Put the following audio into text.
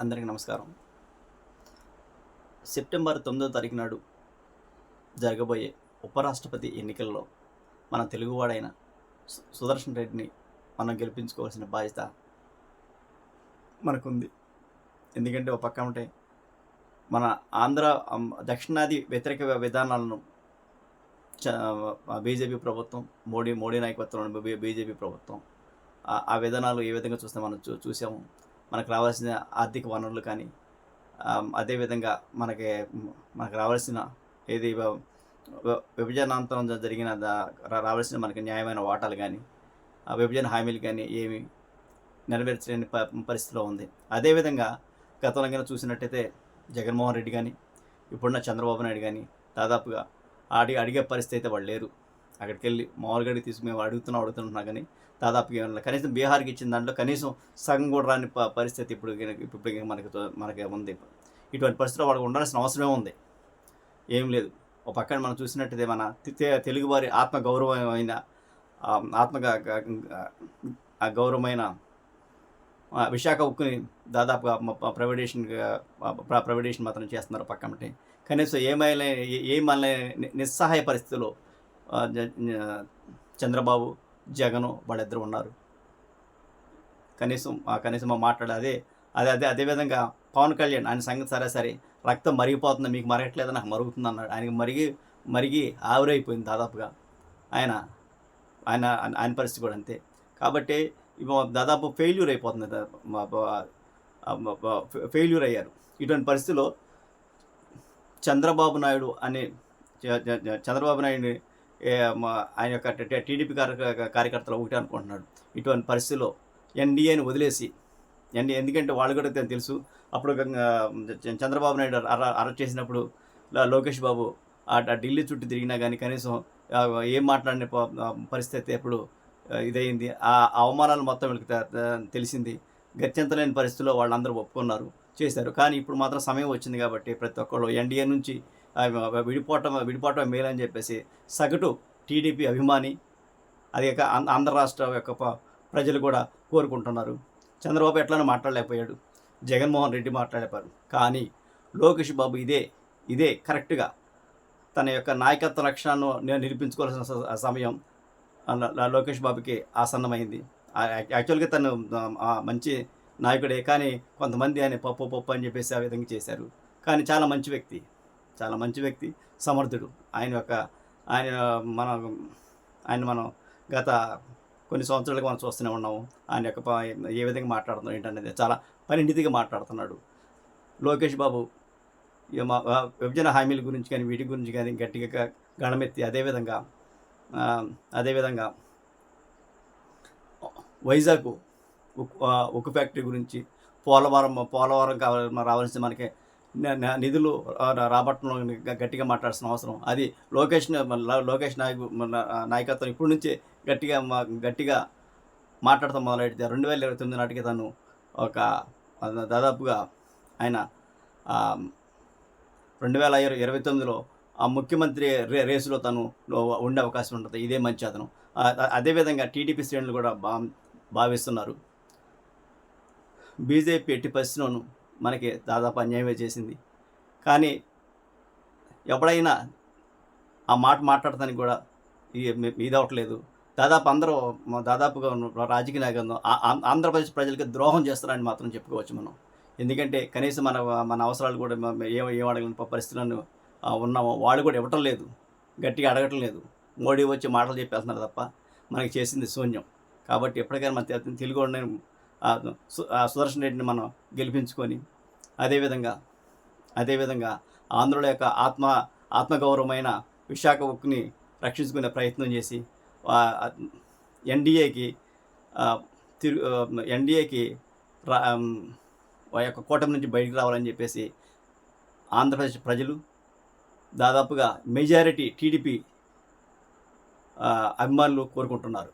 అందరికీ నమస్కారం. సెప్టెంబర్ తొమ్మిదో తారీఖు నాడు జరగబోయే ఉపరాష్ట్రపతి ఎన్నికల్లో మన తెలుగువాడైన సు- సుదర్శన్ రెడ్డిని మనం గెలిపించుకోవాల్సిన బాధ్యత మనకుంది. ఎందుకంటే ఒక పక్క ఉంటే మన ఆంధ్ర దక్షిణాది వ్యతిరేక విధానాలను బీజేపీ ప్రభుత్వం మోడీ మోడీ నాయకత్వంలో బీజేపీ ప్రభుత్వం ఆ విధానాలు ఏ విధంగా చూస్తే మనం చూ చూసాము మనకు రావాల్సిన ఆర్థిక వనరులు కానీ అదేవిధంగా మనకి మనకు రావాల్సిన ఏది విభజనాంతరం జరిగిన రావాల్సిన మనకి న్యాయమైన వాటాలు కానీ ఆ విభజన హామీలు కానీ ఏమి నెరవేర్చలేని ప పరిస్థితిలో ఉంది. అదేవిధంగా గతంలో కనుక చూసినట్టయితే జగన్మోహన్ రెడ్డి కానీ ఇప్పుడున్న చంద్రబాబు నాయుడు కానీ దాదాపుగా అడిగి అడిగే పరిస్థితి అయితే వాళ్ళు లేరు. అక్కడికి వెళ్ళి మామూలుగా తీసి మేము అడుగుతున్నాం అడుగుతున్నా కానీ దాదాపుగా ఏమన్నా కనీసం బీహార్కి ఇచ్చిన దాంట్లో కనీసం సగం కూడా రాని ప- పరిస్థితి ఇప్పుడు ఇప్పుడు మనకి మనకి ఉంది ఇటువంటి పరిస్థితిలో వాళ్ళకి ఉండాల్సిన అవసరమే ఉంది. ఏం లేదు. ఒక పక్కన మనం చూసినట్టయితే మన తెలుగువారి ఆత్మ గౌరవమైన ఆత్మ గ- గౌరవమైన విశాఖ ఉక్కుని దాదాపుగా ప్రైవేటేషన్ ప్రైవేటేషన్ మాత్రం చేస్తున్నారు పక్కన. కనీసం ఏమైనా ఏమన్నా నిస్సహాయ పరిస్థితిలో చంద్రబాబు జగను వాళ్ళిద్దరు ఉన్నారు. కనీసం కనీసం మా మాట్లాడే అదే అదే అదే అదేవిధంగా పవన్ కళ్యాణ్ ఆయన సంగతి సరే సరే రక్తం మరిగిపోతుంది మీకు మరగట్లేదు నాకు మరుగుతుంది అన్నాడు ఆయనకి మరిగి మరిగి ఆవిరైపోయింది దాదాపుగా. ఆయన ఆయన ఆయన పరిస్థితి కూడా అంతే. కాబట్టి దాదాపు ఫెయిల్యూర్ అయిపోతుంది. ఫెయిల్యూర్ అయ్యారు. ఇటువంటి పరిస్థితిలో చంద్రబాబు నాయుడు అనే చంద్రబాబు నాయుడు ఆయన యొక్క టీడీపీ కార్య కార్యకర్తలు ఒకటి అనుకుంటున్నాడు. ఇటువంటి పరిస్థితిలో ఎన్డీఏని వదిలేసి ఎన్డీ ఎందుకంటే వాళ్ళు కూడా తెలుసు అప్పుడు చంద్రబాబు నాయుడు అర- అరెస్ట్ చేసినప్పుడు లోకేష్ బాబు ఆ ఢిల్లీ చుట్టూ తిరిగినా కానీ కనీసం ఏం మాట్లాడిన ప- పరిస్థితి ఎప్పుడు ఇదైంది ఆ అవమానాలు మొత్తం వీళ్ళకి తెలిసింది. గత్యంతలేని పరిస్థితిలో వాళ్ళందరూ ఒప్పుకున్నారు చేశారు. కానీ ఇప్పుడు మాత్రం సమయం వచ్చింది కాబట్టి ప్రతి ఒక్కళ్ళు ఎన్డీఏ నుంచి విడిపోవటం విడిపోవటం మేలని చెప్పేసి సగటు టీడీపీ అభిమాని అది యొక్క ఆంధ్ర- రాష్ట్ర యొక్క ప్రజలు కూడా కోరుకుంటున్నారు. చంద్రబాబు ఎట్లనో మాట్లాడలేకపోయాడు. జగన్మోహన్ రెడ్డి మాట్లాడలేపారు కానీ లోకేష్ బాబు ఇదే ఇదే కరెక్ట్గా తన యొక్క నాయకత్వ లక్షణాలను నేను నిరూపించుకోవాల్సిన స- సమయం లోకేష్ బాబుకి ఆసన్నమైంది. ఆ- యాక్చువల్గా తను మంచి నాయకుడే. కానీ కొంతమంది ఆయన పప్పు పప్పు అని చెప్పేసి ఆ విధంగా చేశారు. కానీ చాలా మంచి వ్యక్తి. చాలా మంచి వ్యక్తి సమర్థుడు. ఆయన యొక్క ఆయన మన ఆయన మనం గత కొన్ని సంవత్సరాలుగా మనం చూస్తూనే ఉన్నాము. ఆయన యొక్క ఏ విధంగా మాట్లాడుతున్నాడు ఏంటనేది చాలా పరిణితిగా మాట్లాడుతున్నాడు. లోకేష్ బాబు మా విభజన హామీల గురించి కానీ వీటి గురించి కానీ గట్టిగా గణమెత్తి అదేవిధంగా అదేవిధంగా వైజాగ్ ఉక్కు ఉక్కు ఫ్యాక్టరీ గురించి పోలవరం పోలవరం కావాలి రావాల్సిన మనకి నిధులు ఆ, రాబట్టడంలో గట్టిగా మాట్లాడాల్సిన అవసరం. అది లోకేష్ లోకేష్ నాయకు నాయకత్వం ఇప్పటి నుంచే గట్టిగా గట్టిగా మాట్లాడతాం మొదలెడితే రెండు వేల ఇరవై తొమ్మిది నాటికి తను ఒక దాదాపుగా ఆయన రెండు వేల ఇరవై ఇరవై తొమ్మిదిలో ఆ ముఖ్యమంత్రి రే రేసులో తను ఉండే అవకాశం ఉంటుంది. ఇదే మంచి అతను. అదేవిధంగా టీడీపీ శ్రేణులు కూడా భావిస్తున్నారు. బీజేపీ ఎట్టి పరిస్థితుల్లోనూ మనకి దాదాపు అన్యాయమే చేసింది. కానీ ఎప్పుడైనా ఆ మాట మాట్లాడటానికి కూడా మీద అవ్వట్లేదు దాదాపు అందరూ దాదాపుగా ఉన్న రాజకీయ నాయకులు ఆంధ్రప్రదేశ్ ప్రజలకి ద్రోహం చేస్తారని మాత్రం చెప్పుకోవచ్చు మనం. ఎందుకంటే కనీసం మన మన అవసరాలు కూడా మ- ఏం ఏం అడగలేని పరిస్థితులను ఉన్నామో వాళ్ళు కూడా ఇవ్వటం లేదు. గట్టిగా అడగటం లేదు. మోడీ వచ్చి మాటలు చెప్పేస్తున్నారు తప్ప మనకి చేసింది శూన్యం. కాబట్టి ఎప్పటికైనా మన తెలుగు సుదర్శన్ రెడ్డిని మనం గెలిపించుకొని అదేవిధంగా అదేవిధంగా ఆంధ్రుల యొక్క ఆత్మ ఆత్మగౌరవమైన విశాఖ ఉక్కుని రక్షించుకునే ప్రయత్నం చేసి ఎన్డీఏకి తిరు ఎన్డీఏకి రా యొక్క కూటమి నుంచి బయటికి రావాలని చెప్పేసి ఆంధ్రప్రదేశ్ ప్రజలు దాదాపుగా మెజారిటీ టీడీపీ అభిమానులు కోరుకుంటున్నారు.